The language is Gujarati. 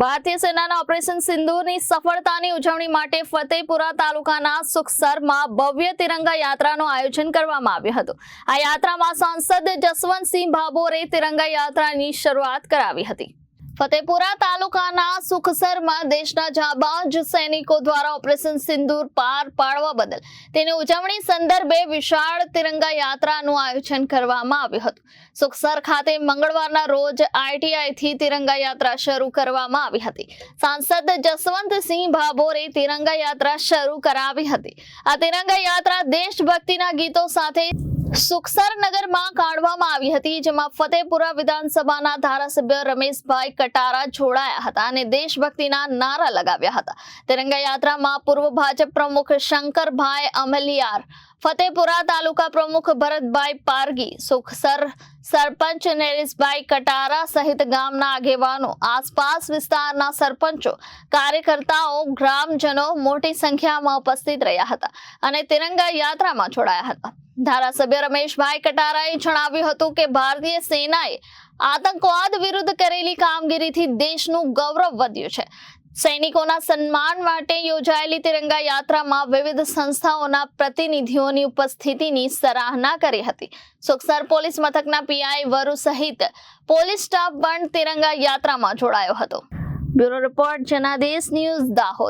ભારતીય સેનાના ઓપરેશન સિંધુની સફળતાની ઉજવણી માટે ફતેપુરા તાલુકાના સુખસરમાં ભવ્ય તિરંગા યાત્રાનું આયોજન કરવામાં આવ્યું હતું. આ યાત્રામાં સાંસદ જસવંતસિંહ ભાભોરે તિરંગા યાત્રાની શરૂઆત કરાવી હતી. ફતેપુરા તાલુકાના સુખસરમાં દેશના જાબાજ સૈનિકો દ્વારા ઓપરેશન સિંદૂર પાર પાડવા બદલ તેની ઉજવણી સંદર્ભે વિશાળ તિરંગા યાત્રાનું આયોજન કરવામાં આવ્યું હતું. સુખસર ખાતે મંગળવારના રોજ આઈટીઆઈથી તિરંગા યાત્રા શરૂ કરવામાં આવી હતી. સાંસદ જસવંતસિંહ ભાભોરે તિરંગા યાત્રા શરૂ કરાવી હતી. આ તિરંગા યાત્રા દેશભક્તિના ગીતો સાથે સુખસર નગરમાં કાઢવામાં આવી હતી, જેમાં ફતેપુરા વિધાનસભાના ધારાસભ્ય રમેશભાઈ કટારા જોડાયા હતા અને દેશભક્તિના નારા લગાવ્યા હતા. તિરંગા યાત્રામાં પૂર્વ ભાજપ પ્રમુખ શંકરભાઈ અમલિયાર, ફતેપુરા તાલુકા પ્રમુખ ભરતભાઈ પારગી, સુખસર સરપંચ નરેશભાઈ કટારા સહિત ગામના આગેવાનો, આસપાસ વિસ્તારના સરપંચો, કાર્યકર્તાઓ, ગ્રામજનો મોટી સંખ્યામાં ઉપસ્થિત રહ્યા હતા અને તિરંગા યાત્રામાં જોડાયા હતા. ધારાસભ્ય રમેશભાઈ કટારાએ જણાવ્યું હતું કે ભારતીય સેનાએ આતંકવાદ વિરુદ્ધ કરેલી કામગીરીથી દેશનું ગૌરવ વધ્યું છે. સૈનિકોના સન્માન માટે યોજાયેલી તિરંગા યાત્રામાં વિવિધ સંસ્થાઓના પ્રતિનિધિઓની ઉપસ્થિતિની સરાહના કરી હતી. સુખસર પોલીસ મથકના પીઆઈ વરુ સહિત પોલીસ સ્ટાફ પણ તિરંગા યાત્રામાં જોડાયો હતો. Bureau report Janadesh news Dahod.